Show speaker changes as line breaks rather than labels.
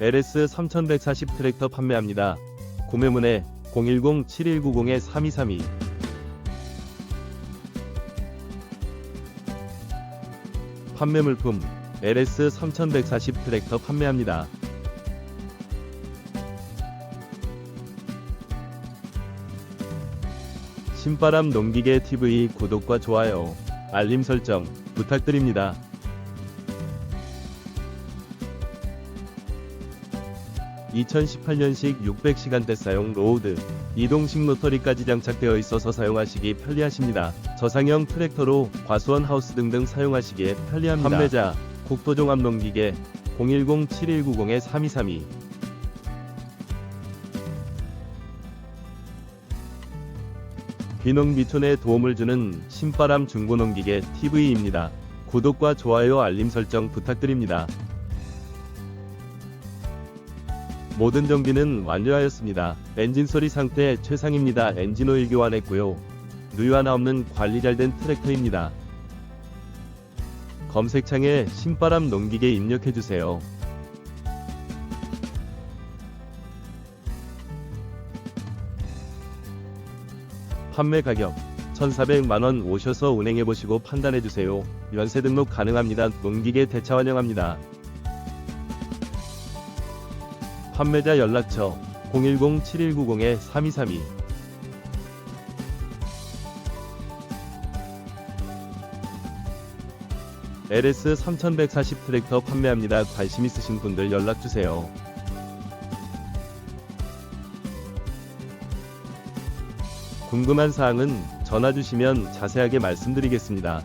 LS 3140 트랙터 판매합니다. 구매문의 010-7190-3232 판매 물품 LS 3140 트랙터 판매합니다. 신바람 농기계 TV 구독과 좋아요, 알림 설정 부탁드립니다. (2018년식) (600시간대) 사용 로우드 이동식 로터리까지 장착되어 있어서 사용하시기 편리하십니다. 저상형 트랙터로 과수원 하우스 등등 사용하시기에 편리합니다. 판매자 국토종합 농기계 010-7190-3232 귀농 미촌에 도움을 주는 신바람 중고농기계 TV입니다. 구독과 좋아요 알림 설정 부탁드립니다. 모든 정비는 완료하였습니다. 엔진 소리 상태 최상입니다. 엔진 오일 교환했고요. 누유 하나 없는 관리 잘 된 트랙터입니다. 검색창에 신바람 농기계 입력해주세요. 판매 가격 1,400만원 오셔서 운행해보시고 판단해주세요. 연세 등록 가능합니다. 농기계 대차 환영합니다. 판매자 연락처 010-7190-3232 LS 3140 트랙터 판매합니다. 관심 있으신 분들 연락주세요. 궁금한 사항은 전화 주시면 자세하게 말씀드리겠습니다.